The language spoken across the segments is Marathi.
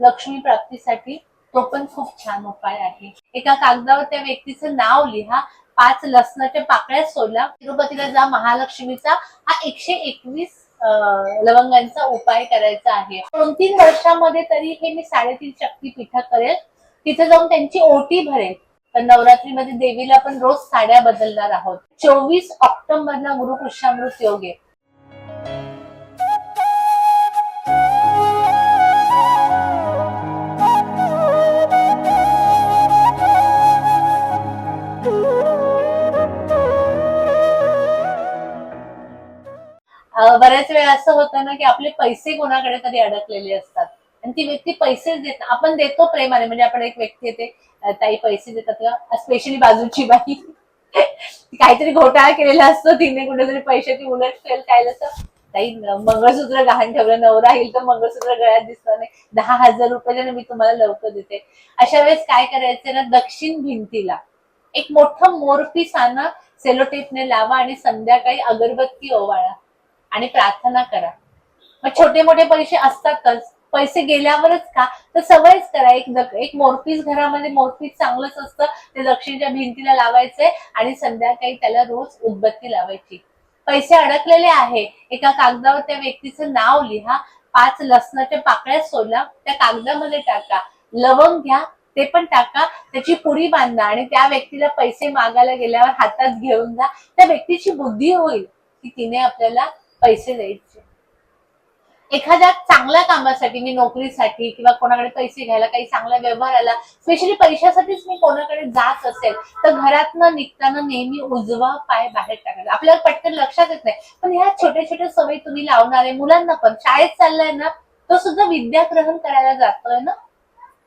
लक्ष्मी प्राप्तीसाठी तो पण खूप छान उपाय आहे. एका कागदावर त्या व्यक्तीचं नाव लिहा. पाच लसणाच्या पाकळ्या सोडला तिरुपतीला जा. महालक्ष्मीचा हा एकशे एकवीस लवंगांचा उपाय करायचा आहे. दोन तीन वर्षामध्ये तरी हे मी साडेतीन शक्तीपीठ करेल. तिथे जाऊन त्यांची ओटी भरेल. तर नवरात्रीमध्ये देवीला पण रोज साड्या बदलणार आहोत. चोवीस ऑक्टोबरला गुरुकृष्णामृत योग आहे बऱ्याच वेळा असं होतं ना की आपले पैसे कोणाकडे तरी अडकलेले असतात. आणि ती व्यक्ती पैसेच देत आपण देतो प्रेमाने. म्हणजे आपण एक व्यक्ती येते ताई पैसे देतात का स्पेशली बाजूची बाई. काहीतरी घोटाळा केलेला असतो तिने कुठेतरी पैशाची उलट फेल काय तर ताई मंगळसूत्र गहाण ठेवलं नवरा येईल तर मंगळसूत्र गळ्यात दिसणार नाही. दहा हजार रुपये मी तुम्हाला लवकर देते. अशा वेळेस काय करायचं ना दक्षिण भिंतीला एक मोठं मोरपीस आणा सेलोटेपने लावा आणि संध्याकाळी अगरबत्ती ओवाळा. आणि प्रार्थना करा. मग छोटे मोठे पैसे असतातच. पैसे गेल्यावरच का? तर सवयच करा. एक एक मोरपीस घरामध्ये मोरपीस चांगलंच असतं. ते दक्षिणच्या भिंतीला लावायचंय आणि संध्याकाळी त्याला रोज उदबत्ती लावायची. पैसे अडकलेले आहे. एका कागदावर त्या व्यक्तीचं नाव लिहा. पाच लसणाच्या पाकळ्या सोला त्या कागदामध्ये टाका. लवंग घ्या. ते पण टाका. त्याची पुडी बांधा आणि त्या व्यक्तीला पैसे मागायला गेल्यावर हातात घेऊन जा. त्या व्यक्तीची बुद्धी होईल की तिने आपल्याला पैसे द्यायचे. एखाद्या चांगल्या कामासाठी मी नोकरीसाठी किंवा कोणाकडे पैसे घ्यायला काही चांगल्या व्यवहाराला स्पेशली पैशासाठीच मी कोणाकडे जात असेल तर घरातनं निघताना नेहमी उजवा पाय बाहेर टाकायचा. आपल्याला पटकन लक्षात येत नाही. पण ह्या छोट्या छोट्या सवयी तुम्ही लावणार आहे मुलांना पण शाळेत चाललाय ना तो सुद्धा विद्या ग्रहण करायला जातोय ना?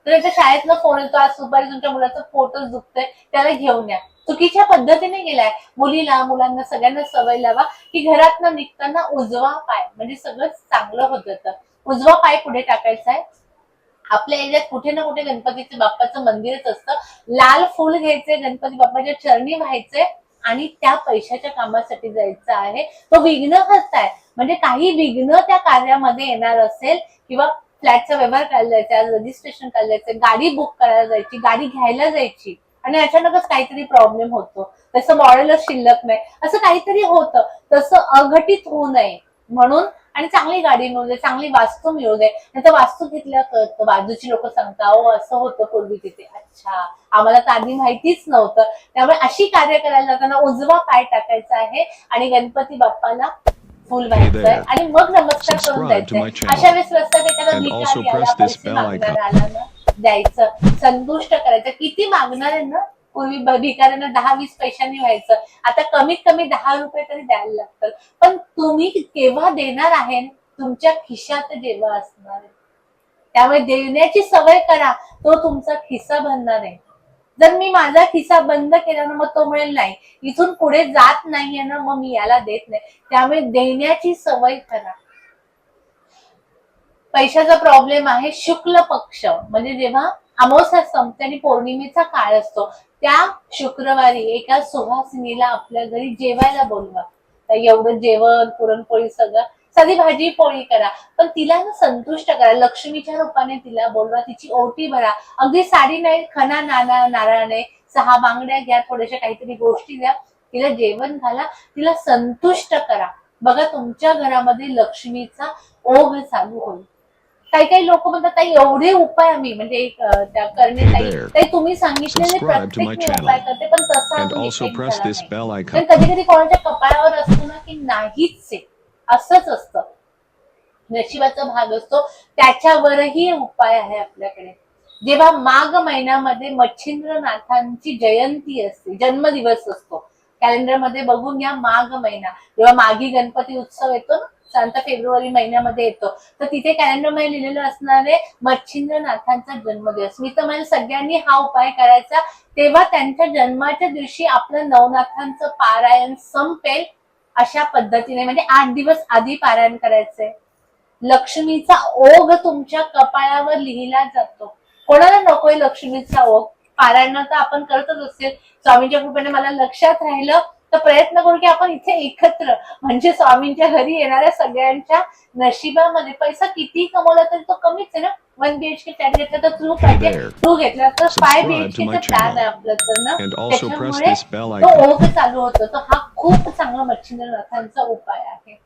तर त्याच्या शाळेतनं फोन येतो आज दुपारी तुमच्या मुलाचा फोटो दुखतोय त्याला घेऊन या. चुकीच्या पद्धतीने गेलाय. मुलीला मुलांना सगळ्यांना सवय लावा की घरातनं निघताना उजवा पाय म्हणजे सगळं चांगलं होत जातं उजवा पाय पुढे टाकायचा आहे. आपल्या एरियात कुठे ना कुठे गणपतीचं बाप्पाचं मंदिरच असतं. लाल फुल घ्यायचे गणपती बाप्पाच्या चरणी व्हायचे आणि त्या पैशाच्या कामासाठी जायचं आहे. तो विघ्न आहे म्हणजे काही विघ्न त्या कार्यामध्ये येणार असेल किंवा फ्लॅटचा व्यवहार करायला जायचा रजिस्ट्रेशन करायला जायचं गाडी बुक करायला जायची गाडी घ्यायला जायची. आणि अचानकच काहीतरी प्रॉब्लेम होतो. तसं मॉडेलच शिल्लक नाही. असं काहीतरी होतं. तसं अघटित होऊ नये म्हणून आणि चांगली गाडी मिळू दे चांगली वास्तू मिळू दे. नाही तर वास्तू घेतल्या कळतं बाजूची लोक सांगतात अहो असं होतं पूर्वी तिथे. अच्छा. आम्हाला तर आधी माहितीच नव्हतं. त्यामुळे अशी कार्य करायला जाताना उजवा पाय टाकायचा आहे आणि गणपती बाप्पाला फुल व्हायचंय. आणि मग नमस्कार करून द्यायचंय. अशा वेळेस रस्त्यात एखादा आला ना, द्यायचं संतुष्ट करायचं. किती मागणार आहे ना? पूर्वी भिकाऱ्यांना दहा वीस पैशांनी व्हायचं. आता कमीत कमी दहा रुपये तरी द्यायला लागतात. पण तुम्ही केव्हा देणार आहे? तुमच्या खिशात जेव्हा असणार आहे. त्यामुळे देण्याची सवय करा. तो तुमचा खिस्सा भरणार आहे. जर मी माझा खिस्सा बंद केला ना मग तो मिळेल नाही इथून पुढे जात नाहीये ना मग मी याला देत नाही. त्यामुळे देण्याची सवय करा. पैशाचा प्रॉब्लेम आहे शुक्ल पक्ष. म्हणजे जेव्हा अमावस्या संपते आणि पौर्णिमेचा काळ असतो त्या शुक्रवारी एका सुहासिनीला आपल्या घरी जेवायला बोलवा. तर एवढं जेवण पुरणपोळी सगळं साधी भाजी पोळी करा. पण तिला ना संतुष्ट करा. लक्ष्मीच्या रूपाने तिला बोलवा. तिची ओटी भरा. अगदी साडी नाही खना नाना नारळाने सहा बांगड्या घ्या थोड्याशा काहीतरी गोष्टी द्या. तिला जेवण घाला. तिला संतुष्ट करा. बघा तुमच्या घरामध्ये लक्ष्मीचा ओघ चालू होईल. काही काही लोक म्हणतात ताई एवढे उपाय आम्ही म्हणजे त्या करणे ताई. ताई तुम्ही सांगितलेले प्रत्येक मी. उपाय करते पण तसा कधी कधी कोणाच्या कपाळावर असतं ना की नाहीच आहे. असंच असतं. नशिबाचा भाग असतो. त्याच्यावरही उपाय आहे आपल्याकडे. जेव्हा माघ महिन्यामध्ये मच्छिंद्रनाथांची जयंती असते जन्मदिवस असतो कॅलेंडरमध्ये बघून घ्या माघ महिना. जेव्हा माघी गणपती उत्सव येतो ना सांता फेब्रुवारी महिन्यामध्ये येतो. तर तिथे कॅलेंडरमध्ये लिहिलेलं असणार आहे मच्छिंद्रनाथांचा जन्मदिवस. मी तर म्हणजे सगळ्यांनी हा उपाय करायचा. तेव्हा त्यांच्या जन्माच्या दिवशी आपलं नवनाथांचं पारायण संपेल अशा पद्धतीने. म्हणजे आठ दिवस आधी पारायण करायचंय लक्ष्मीचा ओघ तुमच्या कपाळावर लिहिला जातो. कोणाला नकोय लक्ष्मीचा ओघ? पारायण तर आपण करतच असेल स्वामींच्या कृपेने मला लक्षात राहिलं. तर प्रयत्न करू की आपण इथे एकत्र म्हणजे स्वामींच्या घरी येणाऱ्या सगळ्यांच्या नशिबामध्ये पैसा किती कमवला तरी तो कमीच आहे ना? वन बीएचके फ्लॅट घेतला तर टू पाहिजे. टू घेतला तर five Subscribe to BHK my plan. आहे आपलं तर ना? त्याच्यामुळे तो. ओघ चालू होतो. तर हा खूप चांगला मच्छिंद्रनाथांचा उपाय आहे.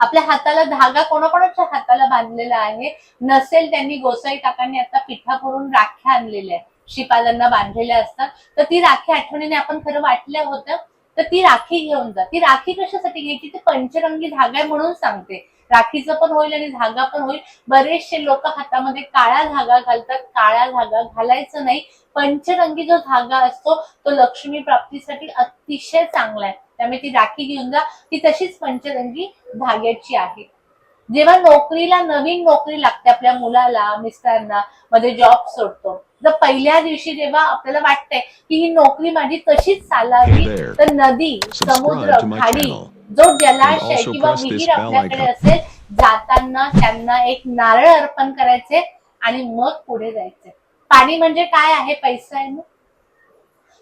आपल्या हाताला धागा कोणाकोणाच्या हाताला बांधलेला आहे? नसेल त्यांनी गोसाई काकांनी आता पिठा करून राख्या आणलेल्या आहेत. शिपाल्यांना बांधलेल्या असतात तर ती राखी आठवणीने आपण खरं वाटल्या होत्या तर ती राखी घेऊन जा. ती राखी कशासाठी घ्यायची? ती पंचरंगी धागा आहे म्हणून सांगते. राखीचं पण होईल आणि धागा पण होईल. बरेचसे लोक हातामध्ये काळा धागा घालतात. काळा धागा घालायचं नाही. पंचरंगी जो धागा असतो तो लक्ष्मी प्राप्तीसाठी अतिशय चांगला आहे. त्यामुळे ती राखी घेऊन जा. ती तशीच पंचरंगी धाग्याची आहे. जेव्हा नोकरीला नवीन नोकरी लागते आपल्या मुलाला मिस्टरांना मध्ये जॉब सोडतो. जर पहिल्या दिवशी जेव्हा आपल्याला वाटतंय की ही नोकरी माझी तशीच चालावी. तर नदी समुद्र खाडी. जो जलाशय किंवा विहीर आपल्याकडे. असेल जाताना त्यांना एक नारळ अर्पण करायचे आणि मग पुढे जायचे पाणी म्हणजे काय आहे पैसा आहे ना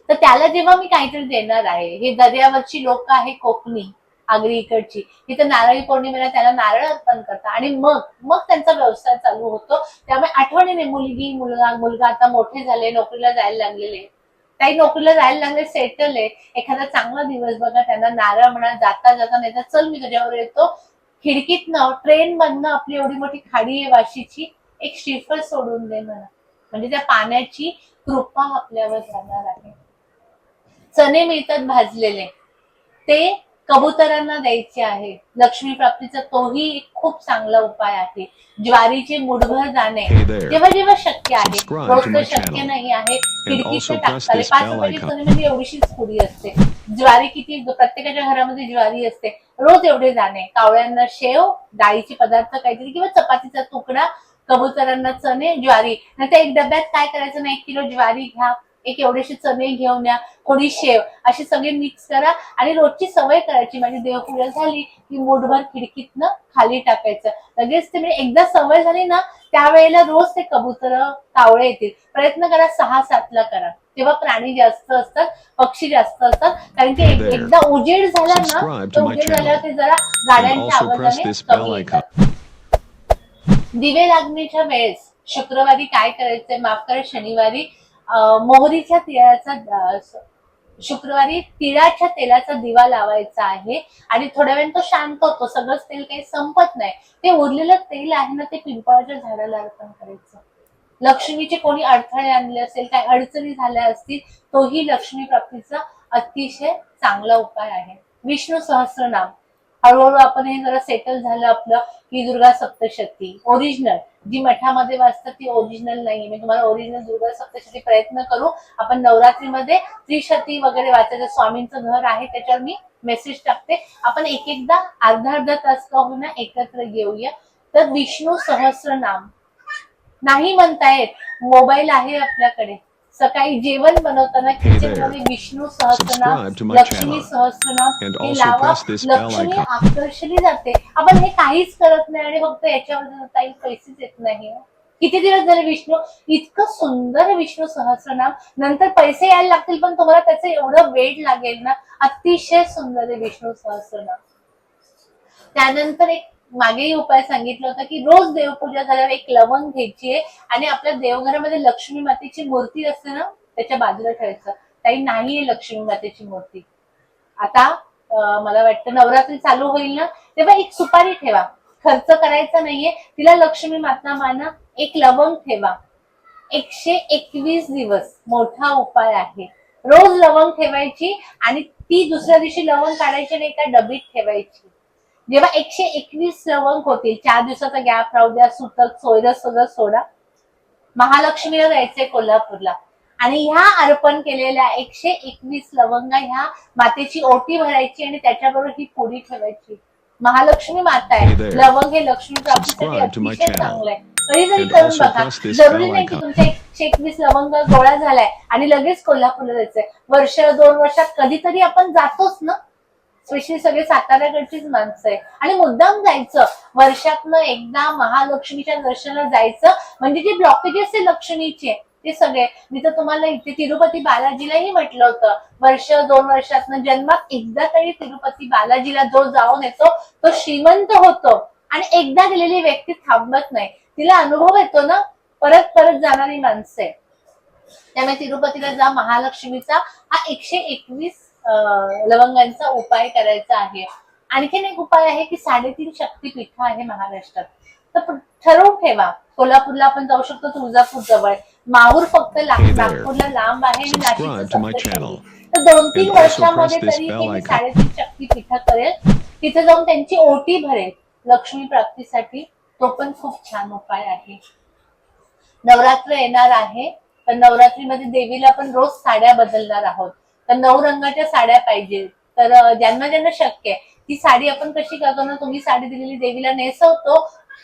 तर त्याला जेव्हा मी काहीतरी देणार आहे हे दर्यावरची लोक आहे कोकणी आगरी इकडची. तिथे नारळी पौर्णिमेला त्याला नारळ अर्पण करतात. आणि मग मग त्यांचा व्यवसाय चालू होतो. त्यामुळे आठवणीने मुलगी मुलगा मुलगा आता मोठे झाले नोकरीला जायला लागलेले. काही नोकरीला जायला लागले सेटल आहे. एखादा चांगला दिवस बघा त्यांना नारळ म्हणा जाता जाता नाही तर चल मी तुझ्यावर येतो. खिडकीतनं ट्रेन मधनं आपली एवढी मोठी खाडी आहे वाशीची एक श्रीफळ सोडून दे म्हणा म्हणजे त्या पाण्याची कृपा आपल्यावर जाणार आहे. चणे मिळतात भाजलेले. ते कबुतरांना द्यायचे आहे. लक्ष्मी प्राप्तीचा तोही एक खूप चांगला उपाय आहे. ज्वारीचे मुठभर दाणे there. जेव्हा जेव्हा शक्य आहे. रोज तर शक्य. नाही आहे. खिडकीचे टाकताले पाच रुपयाची म्हणजे एवढीशीच पुडी असते. ज्वारी किती प्रत्येकाच्या घरामध्ये ज्वारी असते. रोज एवढे दाणे. कावळ्यांना शेव डाळीचे पदार्थ काहीतरी किंवा चपातीचा तुकडा कबुतरांना चणे ज्वारी. नाही एक डब्यात काय करायचं नाही? एक किलो ज्वारी घ्या. एक एवढेसे चणे घेऊन या थोडी शेव अशी सगळे मिक्स करा आणि रोजची सवय करायची. माझी देवपूजा झाली की मुठभर खिडकीतनं खाली टाकायचं. लगेच ते म्हणजे एकदा सवय झाली ना त्यावेळेला रोज ते कबूतर कावळे येतील. प्रयत्न करा सहा सातला करा. तेव्हा प्राणी जास्त असतात पक्षी जास्त असतात. कारण की. एकदा उजेड झाला ना तर उजेड. झाल्यावर ते जरा गाड्यांच्या आवाजाने कमी. येतात दिवे लागण्याच्या वेळेस शुक्रवारी काय करायचंय? माफ करा शनिवारी मोहरीच्या तिळाचा शुक्रवारी तिळाच्या तेलाचा दिवा लावायचा आहे आणि थोड्या वेळ तो शांत होतो. सगळंच तेल काही संपत नाही. ते उरलेलं तेल आहे ना ते पिंपळाच्या झाडाला अर्पण करायचं. लक्ष्मीचे कोणी अडथळे आणले असेल काही अडचणी झाल्या असतील तोही लक्ष्मी प्राप्तीचा अतिशय चांगला उपाय आहे. विष्णू सहस्रनाम. हळूहळू आपण हे जरा सेटल झालं आपलं की दुर्गा सप्तशती. ओरिजिनल जी मठामध्ये वाचतात ती ओरिजिनल नाही मी तुम्हाला ओरिजिनल दुर्गा सप्तशती प्रयत्न करू. आपण नवरात्रीमध्ये त्रिशती वगैरे वाचायचं. स्वामींचं घर आहे त्याच्यावर मी मेसेज टाकते. आपण एक एकदा अर्धा अर्धा तास का होईना एकत्र घेऊया तर विष्णू सहस्रनाम. नाही म्हणता येत. मोबाईल आहे आपल्याकडे. सकाळी जेवण बनवताना किचनमध्ये विष्णू सहस्रनाम लक्ष्मी. सहस्रनाम हे लावा. लक्ष्मी. आकर्षली जाते. आपण हे काहीच करत नाही आणि फक्त याच्यावर काही पैसेच येत नाही. किती दिवस झाले विष्णू? इतकं सुंदर विष्णू सहस्रनाम. नंतर पैसे यायला लागतील पण तुम्हाला त्याचं एवढं वेळ लागेल ना. अतिशय सुंदर आहे विष्णू सहस्रनाम. त्यानंतर एक मागेही उपाय सांगितला होता की रोज देवपूजा झाल्यावर एक लवंग घ्यायची आहे आणि आपल्या देवघरामध्ये लक्ष्मी मातेची मूर्ती असते ना त्याच्या बाजूला ठेवायचं. काही नाहीये लक्ष्मी मातेची मूर्ती. आता मला वाटतं नवरात्री चालू होईल ना तेव्हा एक सुपारी ठेवा. खर्च करायचा नाहीये. तिला लक्ष्मी माता माना एक लवंग ठेवा. एकशे एकवीस दिवस. मोठा उपाय आहे. रोज लवंग ठेवायची आणि ती दुसऱ्या दिवशी लवंग काढायची आणि एका डबीत ठेवायची. जेव्हा एकशे एकवीस लवंग होतील चार दिवसाचा गॅप राहू द्या सुतक सोयरस सगळं सोडा. महालक्ष्मीला जायचंय कोल्हापूरला. आणि ह्या अर्पण केलेल्या एकशे एकवीस लवंगा ह्या मातेची ओटी भरायची आणि त्याच्याबरोबर ही पुडी ठेवायची. महालक्ष्मी माता आहे. लवंग हे लक्ष्मी प्राप्तीसाठी अतिशय. चांगलं आहे. कधीतरी And करून बघा जरुरी नाही की. तुमच्या एकशे एकवीस लवंग गोळा झालाय आणि लगेच कोल्हापूरला जायचंय. वर्ष दोन वर्षात कधीतरी आपण जातोच ना? स्पेशली सगळे साताऱ्याकडचीच माणसं आहे आणि मुद्दाम जायचं वर्षातनं एकदा महालक्ष्मीच्या दर्शनाला जायचं म्हणजे जे ब्लॉकेजेस आहे लक्ष्मीचे ते सगळे. मी तर तुम्हाला इथे तिरुपती बालाजीलाही म्हटलं होतं. वर्ष दोन वर्षातनं जन्मात एकदा तरी तिरुपती बालाजीला जो जाऊन येतो तो श्रीमंत होतो. आणि एकदा गेलेली व्यक्ती थांबत नाही. तिला अनुभव येतो ना परत परत जाणारी माणसं आहे त्यामुळे तिरुपतीला जा महालक्ष्मीचा. हा एकशे एकवीस लवंगांचा उपाय करायचा आहे. आणखीन एक उपाय आहे की साडेतीन शक्तीपीठ आहे महाराष्ट्रात. तर ठरवून ठेवा. कोल्हापूरला आपण जाऊ शकतो तुळजापूर जवळ. माहूर फक्त. नागपूरला लांब आहे. तर दोन तीन वर्षामध्ये तरी मी. साडेतीन शक्तीपीठ करेल. तिथे जाऊन त्यांची ओटी भरेल. लक्ष्मी प्राप्तीसाठी. तो पण खूप छान उपाय आहे. नवरात्र येणार आहे. तर नवरात्रीमध्ये देवीला आपण रोज साड्या बदलणार आहोत. तर नऊ रंगाच्या साड्या पाहिजे. तर ज्यांना ज्यांना शक्य आहे ती साडी आपण कशी करतो ना तुम्ही साडी दिलेली देवीला नेसवतो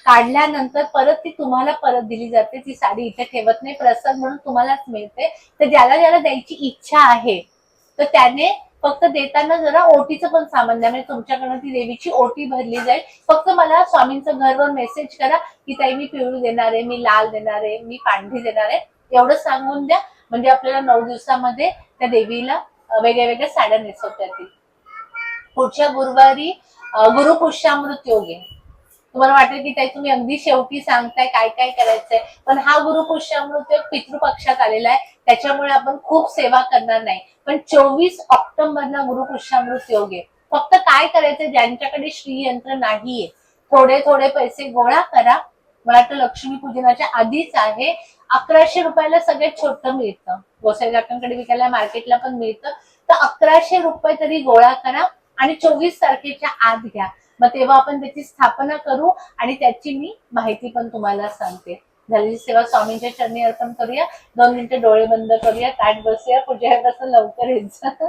काढल्यानंतर परत ती तुम्हाला परत दिली जाते. ती साडी इथे ठेवत नाही. प्रसाद म्हणून तुम्हालाच मिळते. तर ज्याला ज्याला द्यायची इच्छा आहे तर त्याने फक्त देताना जरा ओटीचं पण सामान द्या. म्हणजे तुमच्याकडनं ती देवीची ओटी भरली जाईल. फक्त मला स्वामींचं घरवर मेसेज करा की ताई मी पिवळी देणार आहे मी लाल देणार आहे मी पांढरी देणार आहे. एवढं सांगून द्या. म्हणजे आपल्याला नऊ दिवसामध्ये त्या देवीला वेगळ्या वेगळ्या साड्या नेसवता येतील पुढच्या गुरुवारी अं, गुरुपुष्यामृत योग. आहे तुम्हाला वाटेल की ताई तुम्ही अगदी शेवटी सांगताय काय काय करायचंय पण हा गुरुपुष्यामृत योग पितृपक्षात आलेला आहे. त्याच्यामुळे आपण खूप सेवा करणार नाही. पण चोवीस ऑक्टोबरला गुरुपुष्यामृत योग. आहे फक्त काय करायचं ज्यांच्याकडे श्रीयंत्र नाहीये थोडे थोडे पैसे गोळा करा मला वाटतं लक्ष्मी पूजनाच्या आधीच आहे. अकराशे रुपयाला सगळ्यात छोटं मिळतं. गोसाईदाटांकडे विकायला मार्केटला पण मिळतं. तर अकराशे रुपये तरी गोळा करा आणि चोवीस तारखेच्या आत घ्या. मग तेव्हा आपण त्याची स्थापना करू आणि त्याची मी माहिती पण तुम्हाला सांगते. झालेली सेवा स्वामींच्या चरणी अर्पण करूया. दोन मिनिटं डोळे बंद करूया. ताट बसूया. पूजा लवकर यायचं.